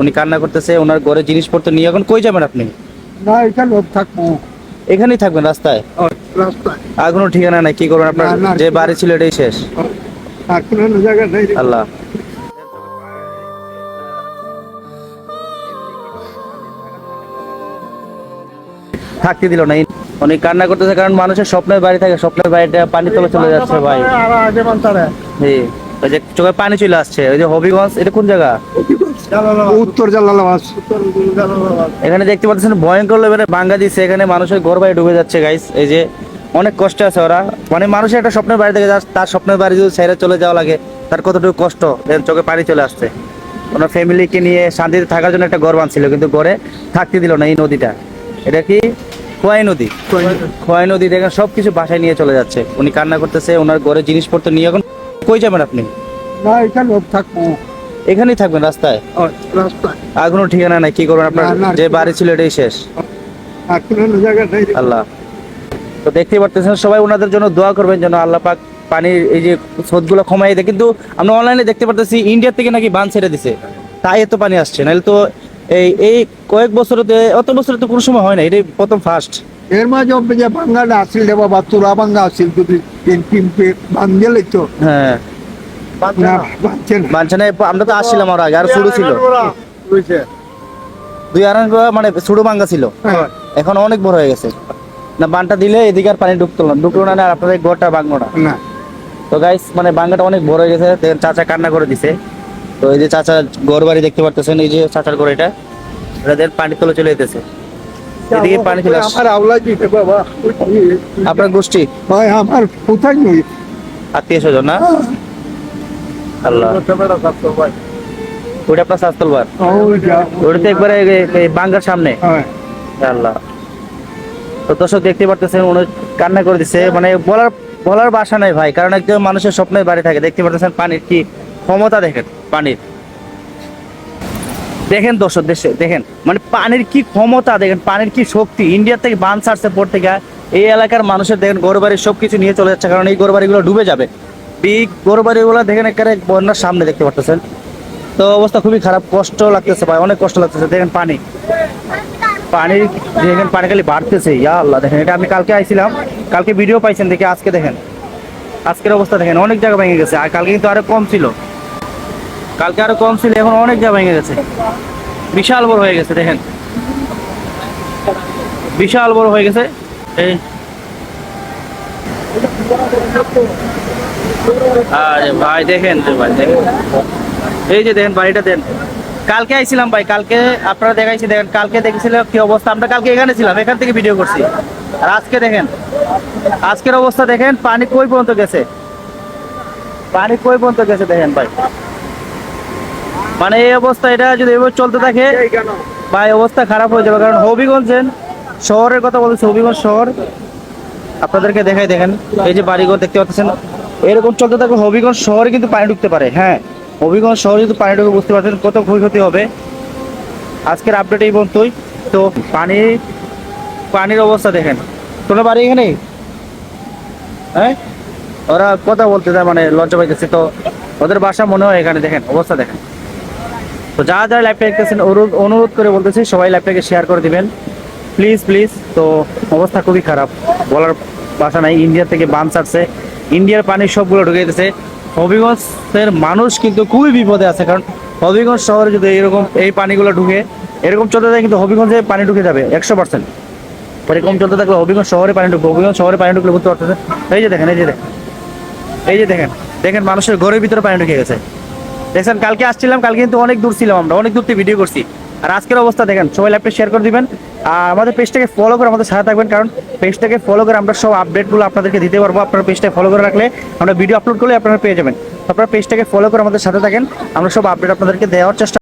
উনি কান্না করতেছে ওনার ঘরে জিনিসপত্র নিয়ে এখন কই যাবেন আপনি না এখানে থাকব এখানেই থাকবেন রাস্তায় রাস্তায় আর কোনো ঠিকানা নাই কি করবেন আপনার যে বাড়ি ছিল এটাই শেষ আর কোনো জায়গা নেই আল্লাহ থাকতে দিল না উনি কান্না করতেছে কারণ মানুষের স্বপ্নের বাড়ি থাকে স্বপ্নের বাড়িটা পানি তলে চলে যাচ্ছে ভাই ওই যে চোখে পানি চলে আসছে ওই যে হবিগঞ্জ এটা কোন জায়গা উত্তর জালালাবাদ। এখানে দেখতে পাচ্ছেন ভয়ঙ্কর লেভেলে বাঙ্গা দিচ্ছে এখানে মানুষের ঘর বাড়ি ডুবে যাচ্ছে গাইস এই যে অনেক কষ্ট আছে ওরা। মানে মানুষের একটা স্বপ্নের বাড়ি থেকে তার স্বপ্নের বাড়ি যদি ছেড়ে চলে যাওয়া লাগে তার কতটুকু কষ্ট? চোখে পানি চলে আসছে। ওনার ফ্যামিলিকে নিয়ে শান্তিতে থাকার জন্য একটা ঘর বানছিল কিন্তু ঘরে থাকতে দিল না এই নদীটা। এটা কি? খোয়াই নদী। খোয়াই নদী। দেখেন সবকিছু বাসায় নিয়ে চলে যাচ্ছে। উনি কান্না করতেছে ওনার ঘরে জিনিসপত্র নিয়ে এখন কই যাবেন আপনি? না এখানে থাকব। এখানেই থাকবেন রাস্তায়? রাস্তায়। আর কোনো ঠিকানা নাই কি করবেন আপনার? যে বাড়ি ছিল এটাই শেষ। আল্লাহ। তো দেখতে পারতেছেন সবাই ওনাদের জন্য দোয়া করবেন যেন আল্লাহ পাক পানির এই যে স্রোতগুলো কমাই দেয়। কিন্তু আমরা অনলাইনে দেখতে পারতেছি ইন্ডিয়া থেকে নাকি বান ছেড়ে দিছে। তাই এত পানি আসছে। নাহলে তো এই এই কয়েক বছরতে অত বছরে তো কোনো সময় হয় না এটাই প্রথম ফার্স্ট এর মাঝে যে বাঙ্গাটা আসিল বাবা তুলা বাঙ্গা আসিল যদি তিন তিন পে বাঙ্গেলে তো। হ্যাঁ। বানছে না আমরা তো আসছিলাম আর আগে আর শুরু ছিল। দুই আড়াই মানে ছোট বাঙ্গা ছিল। হ্যাঁ। এখন অনেক বড় হয়ে গেছে। না বানটা দিলে এদিকে আর পানি ঢুকতো না। ঢুকলো না আর আপনাদের ঘরটা না। তো গাইস মানে অনেক বড় হয়ে গেছে। চাচা কান্না করে দিছে। তো এই যে চাচা ঘর বাড়ি দেখতে পারতেছেন এই যে চাচার ঘর এটা। দেখেন পানি তলে চলে যেতেছে। এদিকে পানি চলে আমার আওলা দিতে বাবা আপনার গোষ্ঠী? ভাই আমার কোথায় নই আত্মীয় স্বজন না? আল্লাহ। ওটা আপনার শাস্তল বার ওই যা ওটা তো একবারে এই- এই বাঙ্গার সামনে। আল্লাহ। তো দর্শক দেখতে পারতেছেন উনি কান্না করে দিছে। মানে বলার বলার বাসা নাই ভাই কারণ একজন মানুষের স্বপ্নের বাড়ি থাকে। দেখতে পারতেছেন পানির কি ক্ষমতা দেখেন পানির। দেখেন দর্শক দেশে দেখেন। মানে পানির কি ক্ষমতা দেখেন পানির কি শক্তি। ইন্ডিয়া থেকে বান ছাড়ছে পর থেকে। এই এলাকার মানুষের দেখেন গরু বাড়ির সবকিছু নিয়ে চলে যাচ্ছে কারণ এই গরু বাড়িগুলো ডুবে যাবে। এই গরু বাড়িগুলো দেখেন একেবারে বন্যার সামনে দেখতে পারতেছেন। তো অবস্থা খুবই খারাপ, কষ্ট লাগতেছে ভাই, অনেক কষ্ট লাগতেছে। দেখেন পানি। পানির দেখেন পানি খালি বাড়তেছে, ইয়া আল্লাহ, দেখেন এটা আমি কালকে আইছিলাম, কালকে ভিডিও পাইছেন দেখে আজকে দেখেন। আজকের অবস্থা দেখেন, অনেক জায়গা ভেঙে গেছে, আর কালকে কিন্তু আরও কম ছিল। কালকে আরও কম ছিল, এখন অনেক জায়গা ভেঙে গেছে। বিশাল বড় হয়ে গেছে, দেখেন। বিশাল বড় হয়ে গেছে, এই। আরে ভাই, দেখেন ভাই, দেখেন। এই যে দেখেন বাড়িটা দেন কালকে আইছিলাম ভাই, কালকে আপনারা দেখাইছি, দেখেন, কালকে কি অবস্থা। আমরা কালকে এখানে ছিলাম, এখান থেকে ভিডিও করছি। আর আজকে দেখেন, আজকের অবস্থা দেখেন, পানি কই পর্যন্ত গেছে? পানি কই পর্যন্ত গেছে দেখেন ভাই। মানে এই অবস্থা, এটা যদি এভাবে চলতে থাকে, ভাই, অবস্থা খারাপ হয়ে যাবে। কারণ হবিগঞ্জের শহরের কথা বলছি হবিগঞ্জ শহর। আপনাদেরকে দেখাই, দেখেন, এই যে বাড়িঘর দেখতে পাচ্ছেন, এরকম চলতে থাকলে হবিগঞ্জ শহরে কিন্তু পানি ঢুকতে পারে হ্যাঁ হবিগঞ্জ শহরে কিন্তু পানি ঢুকে বুঝতে পারছেন কত ক্ষয়ক্ষতি হবে। আজকের আপডেট এই পর্যন্তই। তো পানি, পানির অবস্থা দেখেন তোর বাড়ি এখানে? হ্যাঁ ওরা কথা বলতে যায় মানে লজ্জা পাইতেছে, তো ওদের বাসা মনে হয় এখানে, দেখেন, অবস্থা দেখেন। তো যারা যারা লাইভটা দেখতেছেন, অনুরোধ অনুরোধ করে বলতেছি, সবাই লাইভটাকে শেয়ার করে দিবেন। প্লিজ প্লিজ তো অবস্থা খুবই খারাপ। বলার ভাষা নাই ইন্ডিয়া থেকে বান ছাড়ছে। ইন্ডিয়ার পানি সবগুলো ঢুকে যেতেছে হবিগঞ্জের মানুষ কিন্তু খুবই বিপদে আছে, কারণ হবিগঞ্জ শহরে যদি এরকম এই পানিগুলো ঢুকে, এরকম চলতে থাকে কিন্তু হবিগঞ্জে পানি ঢুকে যাবে, একশো পার্সেন্ট এরকম চলতে থাকলে হবিগঞ্জ শহরে পানি ঢুকবে, হবিগঞ্জ শহরে পানি ঢুকলে বুঝতে পারতেছে এই যে দেখেন, এই যে দেখেন। এই যে দেখেন দেখেন মানুষের ঘরের ভিতরে পানি ঢুকে গেছে। দেখছেন, কালকে আসছিলাম, কালকে কিন্তু অনেক দূর ছিলাম আমরা, অনেক দূর থেকে ভিডিও করছি। আর আজকের অবস্থা দেখেন, সবাই ল্যাপটপ শেয়ার করে দিবেন। আর আমাদের পেজটাকে ফলো করে আমাদের সাথে থাকবেন, কারণ পেজটাকে ফলো করে আমরা সব আপডেটগুলো আপনাদেরকে দিতে পারব। আপনারা পেজটাকে ফলো করে রাখলে আমরা ভিডিও আপলোড করলে আপনারা পেয়ে যাবেন। আপনারা পেজটাকে ফলো করে আমাদের সাথে থাকেন। আমরা সব আপডেট আপনাদেরকে দেওয়ার চেষ্টা